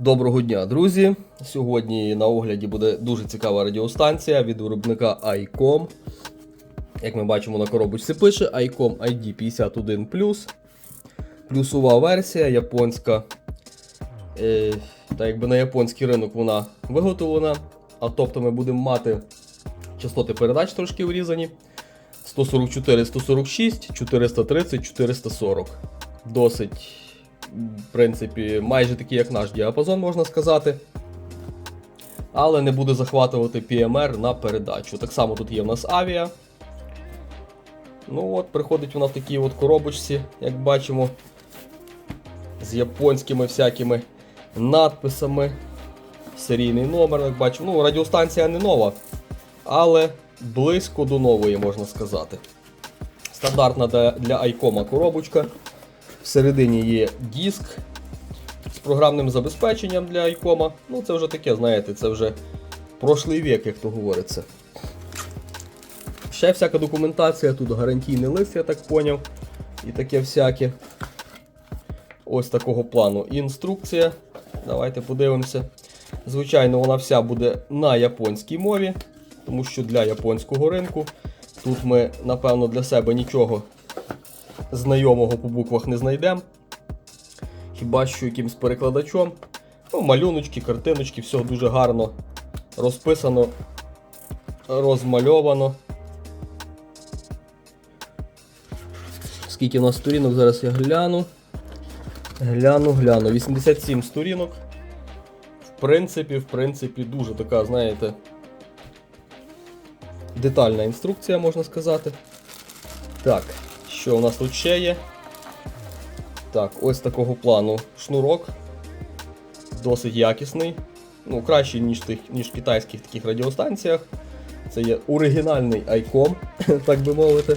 Доброго дня, друзі! Сьогодні на огляді буде дуже цікава радіостанція від виробника ICOM. Як ми бачимо на коробочці пише ICOM ID 51 Плюсова версія японська. Е, та якби на японський ринок вона виготовлена. А тобто ми будемо мати частоти передач трошки врізані. 144, 146, 430, 440. Досить, в принципі, майже такий, як наш діапазон, можна сказати. Але не буде захватувати PMR на передачу. Так само тут є в нас авіа. Ну от, приходить вона в такій от коробочці, як бачимо, з японськими всякими надписами. Серійний номер, як бачимо. Ну, радіостанція не нова, але близько до нової, можна сказати. Стандартна для, ICOM коробочка. Всередині є диск з програмним забезпеченням для ICOM. Ну, це вже таке, знаєте, це вже прошлий вік, як то говориться. Ще всяка документація, тут гарантійний лист, я так поняв. І таке всяке. Ось такого плану інструкція. Давайте подивимося. Звичайно, вона вся буде на японській мові, тому що для японського ринку тут ми, напевно, для себе нічого знайомого по буквах не знайдемо. Хіба що якимсь перекладачом. Ну, малюночки, картиночки, все дуже гарно розписано, розмальовано. Скільки у нас сторінок, зараз я гляну. Гляну, гляну. 87 сторінок. В принципі, в принципі, дуже така, знаєте, детальна інструкція, можна сказати. Так, що у нас тут ще є? Так, ось такого плану шнурок. Досить якісний. Ну, кращий, ніж, тих, ніж в китайських таких радіостанціях. Це є оригінальний ICOM, так би мовити.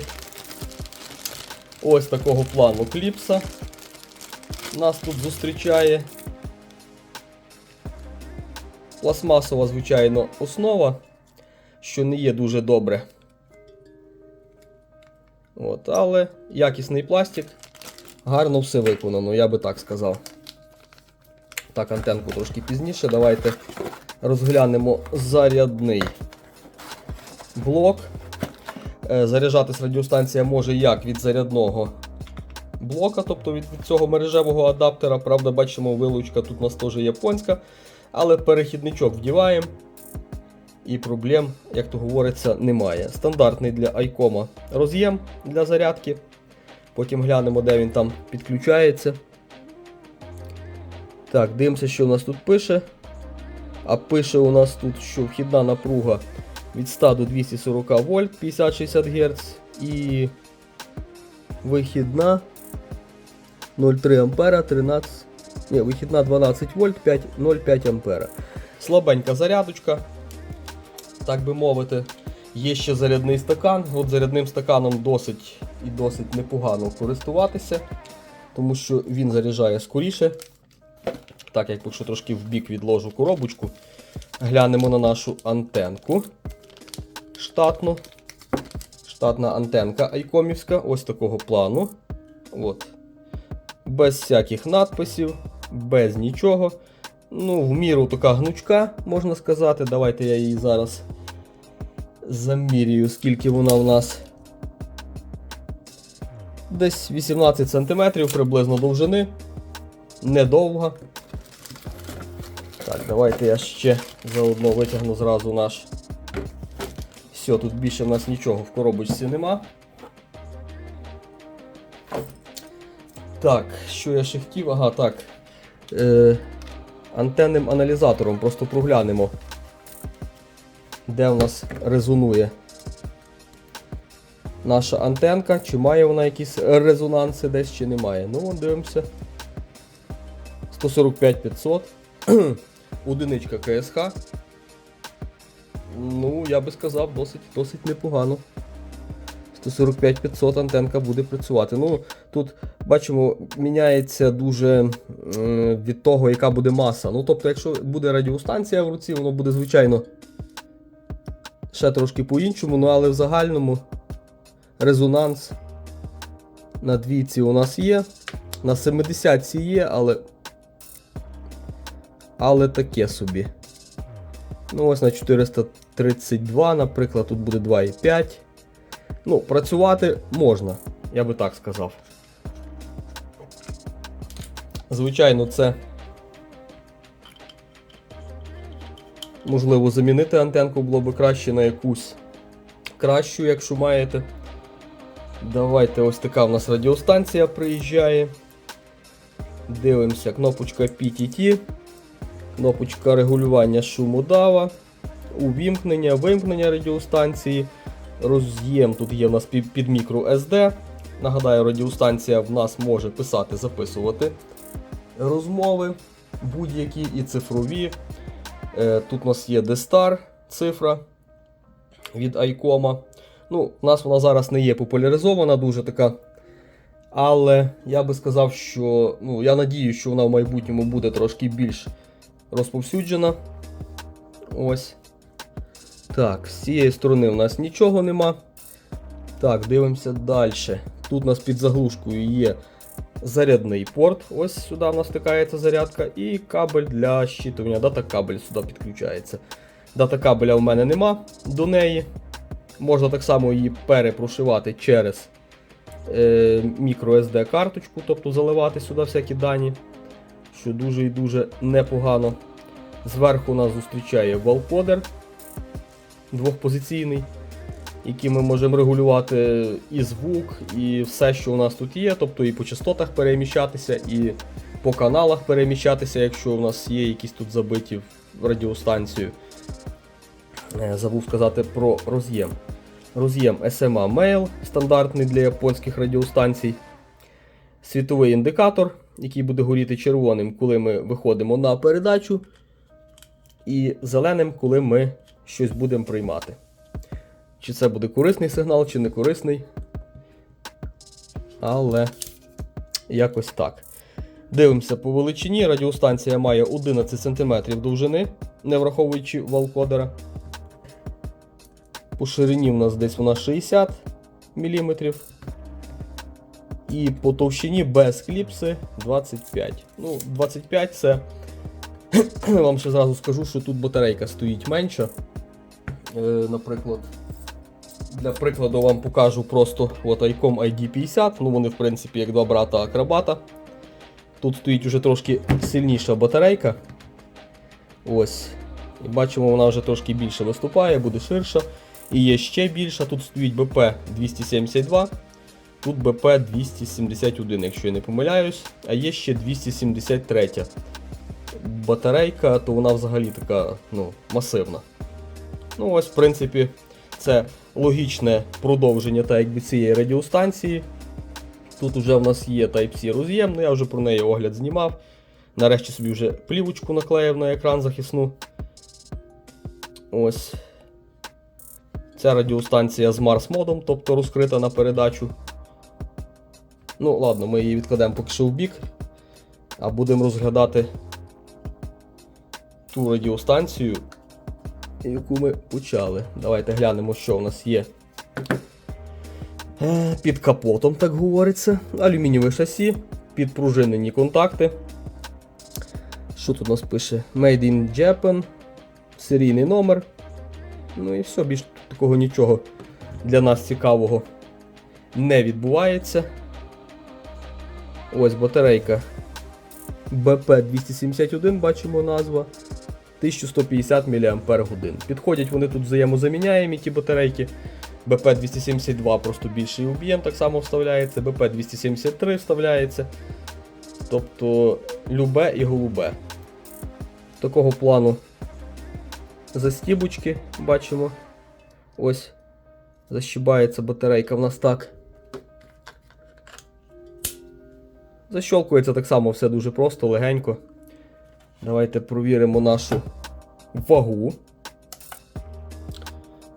Ось такого плану кліпса. Нас тут зустрічає. Пластмасова, звичайно, основа, що не є дуже добре. От, Але якісний пластик. Гарно все виконано, я би так сказав. Так, антенку трошки пізніше. Давайте розглянемо зарядний блок. Е, Заряджатись радіостанція може як від зарядного блока, тобто від, цього мережевого адаптера. Правда, бачимо, вилучка тут у нас теж японська. Але перехідничок вдіваємо. І проблем, як то говориться, немає. Стандартний для ICOM роз'єм для зарядки. Потім глянемо, де він там підключається. Так, дивимося, що у нас тут пише. А пише у нас тут, що вхідна напруга від 100 до 240 вольт 50-60 Гц. І вихідна 0,3 ампера 13. Ні, вихідна 12 вольт 0,5 ампера. Слабенька зарядочка, так би мовити. Є ще зарядний стакан. От зарядним стаканом досить і досить непогано користуватися, тому що він заряджає скоріше. Так, як якщо трошки в бік відложу коробочку, глянемо на нашу антенку штатну. Штатна антенка айкомівська, ось такого плану. От. Без всяких надписів, без нічого. Ну, в міру така гнучка, можна сказати. Давайте я її зараз замірюю, скільки вона у нас. Десь 18 см приблизно довжини. Недовга. Так, давайте я ще заодно витягну зразу наш. Все, тут більше в нас нічого в коробочці нема. Так, що я ще хотів? Ага, так. Е, антенним аналізатором просто проглянемо, де в нас резонує наша антенка, чи має вона якісь резонанси десь, чи немає. Ну, дивимося. 145-500. Одиничка КСХ. Ну, я би сказав, досить, досить непогано. 145-500 антенка буде працювати. Ну, Тут, бачимо, міняється дуже від того, яка буде маса. Ну, тобто, якщо буде радіостанція в руці, воно буде, звичайно, ще трошки по-іншому, ну, але в загальному резонанс на двійці у нас є. На 70 є, але але таке собі. Ну, ось на 432, наприклад, тут буде 2,5. Ну, працювати можна, я би так сказав. Звичайно, це можливо замінити антенку було би краще на якусь кращу, якщо маєте. Давайте ось така в нас радіостанція приїжджає. Дивимося, кнопочка PTT, кнопочка регулювання шуму дава, увімкнення, вимкнення радіостанції. Роз'єм тут є в нас під, мікро SD. Нагадаю, радіостанція в нас може писати, записувати розмови будь-які і цифрові. Е, Тут у нас є D-Star цифра від ICOM. Ну, У нас вона зараз не є популяризована, дуже така. Але я би сказав, що ну, я надію, що вона в майбутньому буде трошки більш розповсюджена. Ось. Так, з цієї сторони у нас нічого нема. Так, дивимося далі. Тут у нас під заглушкою є зарядний порт. Ось сюди в нас стикається зарядка. І кабель для щитування. Дата кабель сюди підключається. Дата кабеля в мене нема до неї. Можна так само її перепрошивати через е, мікро SD карточку, тобто заливати сюди всякі дані, що дуже і дуже непогано. Зверху нас зустрічає валкодер двохпозиційний, який ми можемо регулювати і звук, і все, що у нас тут є, тобто і по частотах переміщатися, і по каналах переміщатися, якщо у нас є якісь тут забиті в радіостанцію. Е, Забув сказати про роз'єм. Роз'єм SMA Mail, стандартний для японських радіостанцій. Світовий індикатор, який буде горіти червоним, коли ми виходимо на передачу. І зеленим, коли ми щось будемо приймати. Чи це буде корисний сигнал, чи не корисний. Але якось так. Дивимося по величині. Радіостанція має 11 см довжини, не враховуючи валкодера. По ширині в нас десь вона 60 мм. І по товщині без кліпси 25. Ну, 25 це. Вам ще зразу скажу, що тут батарейка стоїть менша. Е, наприклад, для прикладу вам покажу просто от ICOM ID50. Ну вони, в принципі, як два брата акробата. Тут стоїть уже трошки сильніша батарейка. Ось. І бачимо, вона вже трошки більше виступає, буде ширша. І є ще більша. Тут стоїть BP272, тут BP271, якщо я не помиляюсь, а є ще 273 батарейка, то вона взагалі така ну, масивна. Ну, ось, в принципі, це логічне продовження та якби цієї радіостанції. Тут вже в нас є Type-C роз'єм, ну я вже про неї огляд знімав. Нарешті собі вже плівочку наклеїв на екран захисну. Ось. Ця радіостанція з Mars модом, тобто розкрита на передачу. Ну, ладно, ми її відкладемо поки що в бік, а будемо розглядати ту радіостанцію, яку ми почали. Давайте глянемо, що у нас є. Е, Під капотом, так говориться. Алюмінієве шасі, підпружинені контакти. Що тут у нас пише? Made in Japan, серійний номер. Ну і все, більш такого нічого для нас цікавого не відбувається. Ось батарейка BP271, бачимо назва. 1150 мАч. Підходять вони тут взаємозаміняємі ті батарейки. BP272 просто більший об'єм так само вставляється, BP273 вставляється. Тобто любе і голубе. Такого плану застібочки бачимо. Ось защібається батарейка в нас так. Защолкується так само все дуже просто, легенько. Давайте провіримо нашу вагу.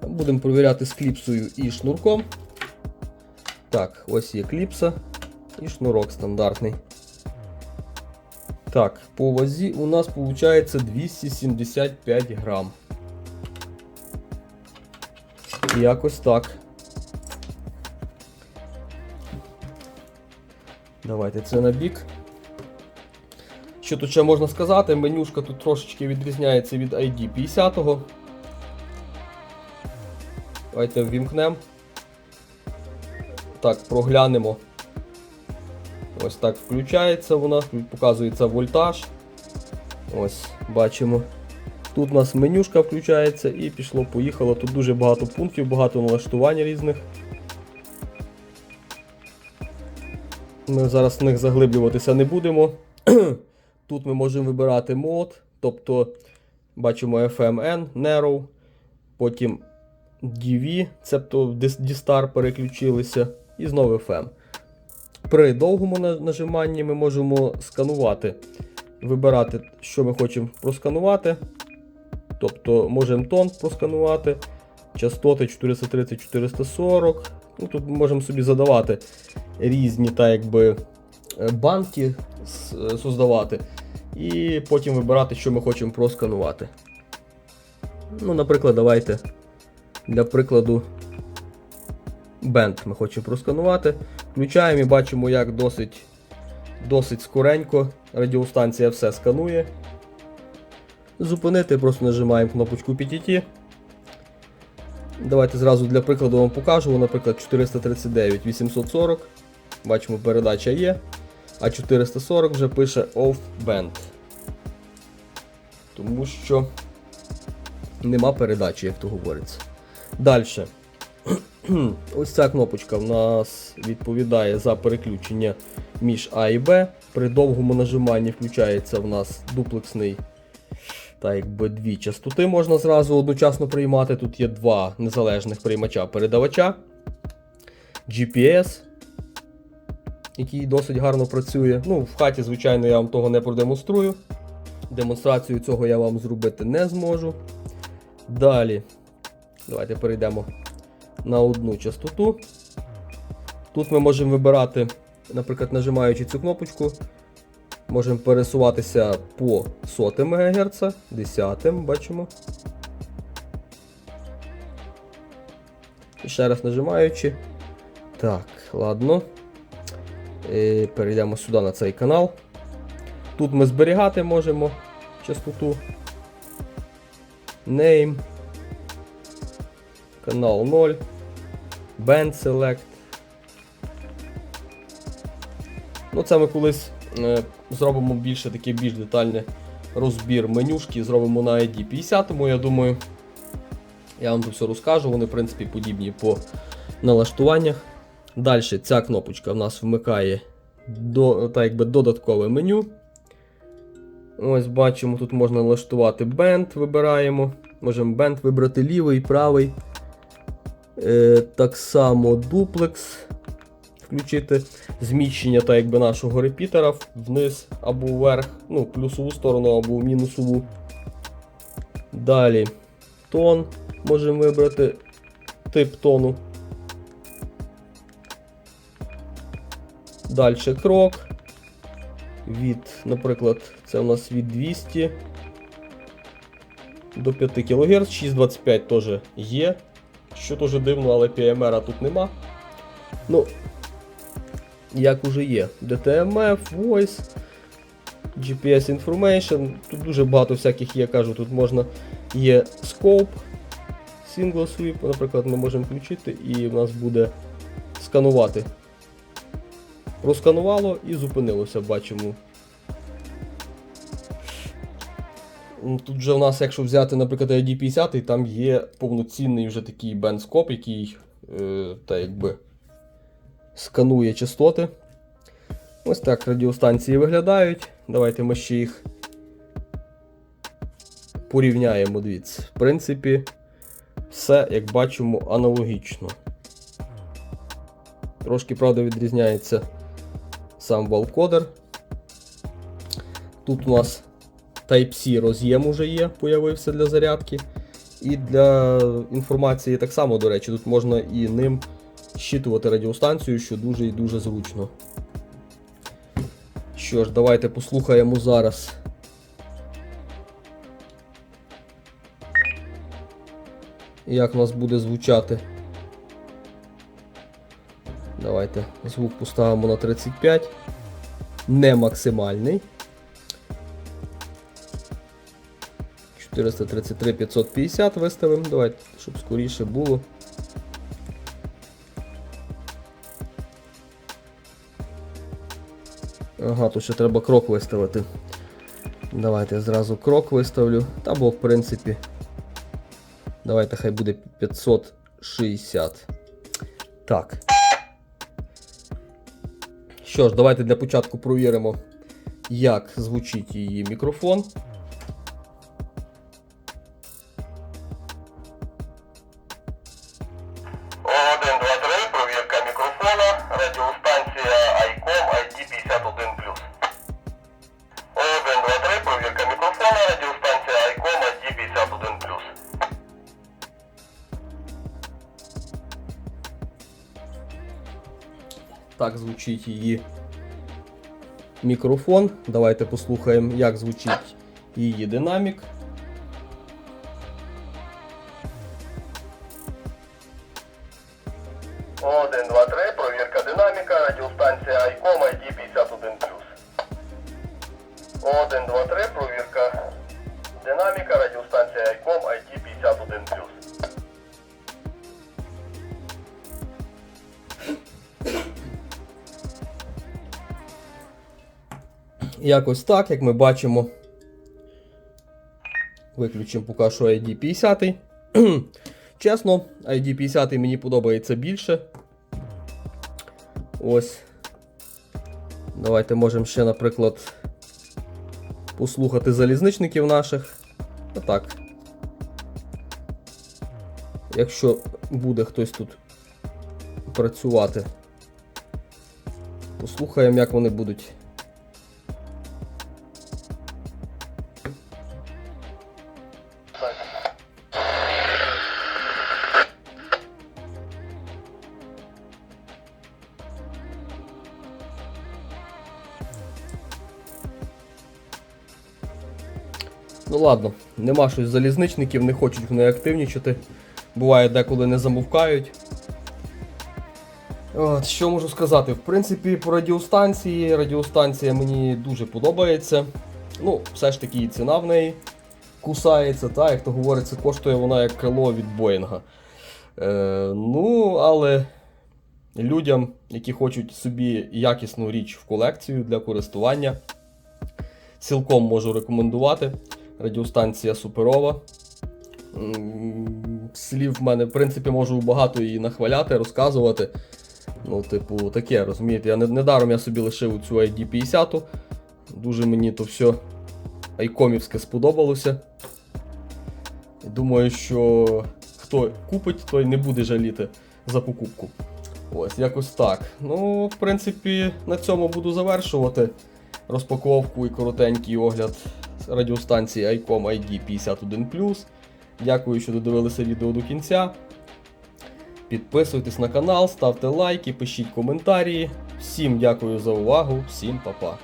Будемо провіряти з кліпсою і шнурком. Так, ось є кліпса і шнурок стандартний. Так, по вазі у нас виходить 275 грам. Якось так. Давайте це на бік. Що тут ще можна сказати? Менюшка тут трошечки відрізняється від ID 50-го. Давайте ввімкнемо. Так, проглянемо. Ось так включається вона, тут показується вольтаж. Ось, бачимо. Тут у нас менюшка включається і пішло-поїхало. Тут дуже багато пунктів, багато налаштувань різних. Ми зараз в них заглиблюватися не будемо. Тут ми можемо вибирати мод, тобто бачимо FMN, Narrow, потім DV, цебто D-Star переключилися, і знову FM. При довгому нажиманні ми можемо сканувати, вибирати, що ми хочемо просканувати. Тобто можемо тон просканувати, частоти 430-440. Ну, тут ми можемо собі задавати різні так якби, банки е, создавати. І потім вибирати, що ми хочемо просканувати. Ну, наприклад, давайте для прикладу бенд ми хочемо просканувати. Включаємо і бачимо, як досить, досить скоренько радіостанція все сканує. Зупинити, просто нажимаємо кнопочку PTT. Давайте зразу для прикладу вам покажу. Наприклад, 439 840. Бачимо, передача є. А 440 вже пише off band. Тому що нема передачі, як то говориться. Далі. Ось ця кнопочка в нас відповідає за переключення між А і Б. При довгому нажиманні включається в нас дуплексний. Та якби дві частоти можна зразу одночасно приймати. Тут є два незалежних приймача-передавача. GPS, який досить гарно працює. Ну, в хаті, звичайно, я вам того не продемонструю. Демонстрацію цього я вам зробити не зможу. Далі, давайте перейдемо на одну частоту. Тут ми можемо вибирати, наприклад, нажимаючи цю кнопочку, можемо пересуватися по 100 МГц, 10 бачимо. І ще раз нажимаючи. Так, ладно. Перейдемо сюди на цей канал. Тут ми зберігати можемо частоту. Name. Канал 0. Band Select. Ну, це ми колись е, зробимо більше такий більш детальний розбір менюшки, зробимо на ID 50, я думаю. Я вам тут все розкажу, вони, в принципі, подібні по налаштуваннях. Далі ця кнопочка в нас вмикає до, так, якби додаткове меню. Ось бачимо, тут можна налаштувати бенд, вибираємо. Можемо бенд вибрати лівий, правий. Е, так само дуплекс. Включити зміщення так якби нашого репітера вниз або вверх, ну, плюсову сторону або мінусову. Далі тон можемо вибрати тип тону. Далі крок. Від, наприклад, це у нас від 200 до 5 кГц, 625 теж є. Що теж дивно, але PMR тут нема. Ну, як уже є. DTMF, Voice, GPS Information. Тут дуже багато всяких є, кажу, тут можна є Scope, Single Sweep, наприклад, ми можемо включити і в нас буде сканувати. Просканувало і зупинилося, бачимо. Тут вже в нас, якщо взяти, наприклад, ID50, там є повноцінний вже такий бендскоп, який е, та якби сканує частоти. Ось так радіостанції виглядають. Давайте ми ще їх порівняємо. Дивіться. В принципі, все, як бачимо, аналогічно. Трошки, правда, відрізняється сам валкодер. Тут у нас Type-C роз'єм уже є, появився для зарядки. І для інформації так само, до речі, тут можна і ним щитувати радіостанцію, що дуже і дуже зручно. Що ж, давайте послухаємо зараз. Як у нас буде звучати. Давайте звук поставимо на 35. Не максимальний. 433 550 виставимо. Давайте, щоб скоріше було. Ага, тут ще треба крок виставити. Давайте зразу крок виставлю. Та бо, в принципі. Давайте хай буде 560. Так. Що ж, давайте для початку провіримо, як звучить її мікрофон. Звучить її мікрофон. Давайте послухаємо, як звучить її динамік. Один, два, три, провірка динаміка, радіостанція ICOM ID51+. Один, два, три, провірка Якось так, як ми бачимо. Виключимо поки що ID 50. Чесно, ID 50 мені подобається більше. Ось. Давайте можемо ще, наприклад, послухати залізничників наших. Отак. Якщо буде хтось тут працювати, послухаємо, як вони будуть. Ладно, нема щось залізничників, не хочуть вони активнічати. Буває деколи не замовкають. От, що можу сказати? В принципі, по радіостанції. Радіостанція мені дуже подобається. Ну, все ж таки і ціна в неї кусається, та, як то говориться, коштує вона як крило від Боїнга. Е, ну, але людям, які хочуть собі якісну річ в колекцію для користування, цілком можу рекомендувати. Радіостанція суперова. Слів в мене, в принципі, можу багато її нахваляти, розказувати. Ну, типу, таке, розумієте, я недаром я собі лишив цю ID50. Дуже мені то все айкомівське сподобалося. Думаю, що хто купить, той не буде жаліти за покупку. Ось, якось так. Ну, в принципі, на цьому буду завершувати розпаковку і коротенький огляд радіостанції ICOM ID 51. Дякую, що додивилися відео до кінця. Підписуйтесь на канал, ставте лайки, пишіть коментарі. Всім дякую за увагу, всім па-па.